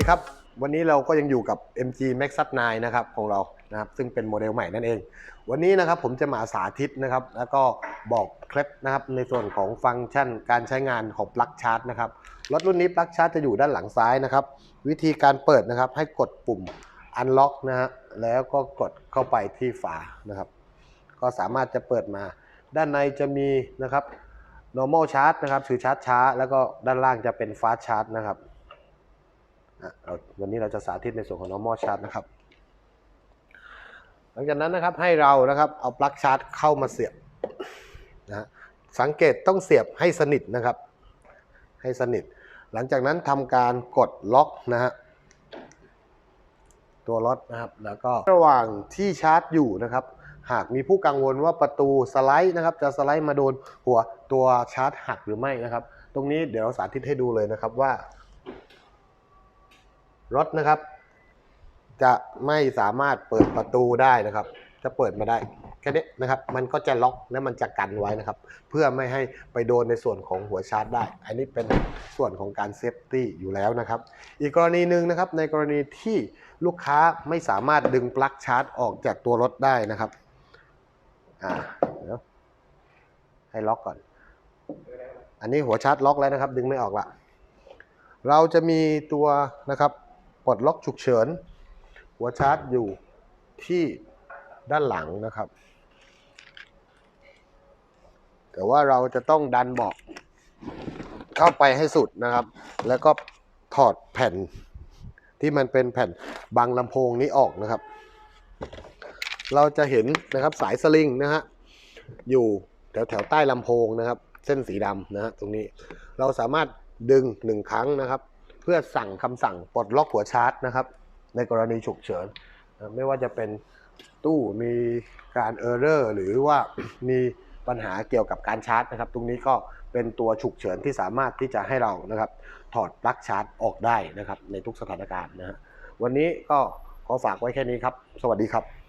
วัสดีครับ วันนี้เราก็ยังอยู่กับ MG Max 9นะครับของเรานะครับซึ่งเป็นโมเดลใหม่นั่นเอง วันนี้นะครับผมจะมาสาธิตนะครับ แล้วก็บอกเคล็ดนะครับในส่วนของฟังก์ชันการใช้งานของปลั๊กชาร์จนะครับรถรุ่นนี้ปลั๊กชาร์จจะอยู่ด้านหลังซ้ายนะครับ วิธีการเปิดนะครับให้กดปุ่ม Unlock นะฮะแล้วก็กดเข้าไปที่ฝานะครับ ก็สามารถจะเปิดมา ด้านในจะมีนะครับ normal charge นะครับคือชาร์จช้า แล้วก็ด้านล่างจะเป็น fast charge นะครับ วันนี้เราจะสาธิตในส่วนของ normal charge นะครับ หลังจากนั้นนะครับให้เรานะครับเอาปลั๊กชาร์จเข้ามาเสียบนะฮะสังเกตต้องเสียบให้สนิทนะครับ ให้สนิท หลังจากนั้นทำการกดล็อกนะฮะตัวรถนะครับแล้วก็ระหว่างที่ชาร์จอยู่นะครับ หากมีผู้กังวลว่าประตูสไลด์นะครับ จะสไลด์มาโดนหัวตัวชาร์จหักหรือไม่นะครับ ตรงนี้เดี๋ยวเราสาธิตให้ดูเลยนะครับว่า รถนะครับ จะไม่สามารถเปิดประตูได้นะครับ จะเปิดมาได้แค่นี้นะครับ มันก็จะล็อกและมันจะกันไว้นะครับ เพื่อไม่ให้ไปโดนในส่วนของหัวชาร์จได้ อันนี้เป็นส่วนของการเซฟตี้อยู่แล้วนะครับ อีกกรณีหนึ่งนะครับ ในกรณีที่ลูกค้าไม่สามารถดึงปลั๊กชาร์จออกจากตัวรถได้นะครับอ่าเดี๋ยวให้ล็อกก่อน อันนี้หัวชาร์จล็อกแล้วนะครับ ดึงไม่ออกละ เราจะมีตัวนะครับ ลดล็อกฉุกเฉิน หัวชาร์จอยู่ที่ด้านหลังนะครับ แต่ว่าเราจะต้องดันเบาะเข้าไปให้สุดนะครับ แล้วก็ถอดแผ่นที่มันเป็นแผ่นบังลำโพงนี้ออกนะครับ เราจะเห็นนะครับสายสลิงนะฮะอยู่แถวแถวใต้ลำโพงนะครับ เส้นสีดำนะฮะตรงนี้เราสามารถดึงหนึ่งครั้งนะครับ เพื่อสั่งคำสั่งปลดล็อกหัวชาร์จนะครับ ในกรณีฉุกเฉิน ไม่ว่าจะเป็นตู้มีการเออร์เรอร์หรือว่ามีปัญหาเกี่ยวกับการชาร์จนะครับ ตรงนี้ก็เป็นตัวฉุกเฉินที่สามารถที่จะให้เรานะครับ ถอดปลั๊กชาร์จออกได้นะครับ ในทุกสถานการณ์นะฮะวันนี้ก็ขอฝากไว้แค่นี้ครับ สวัสดีครับ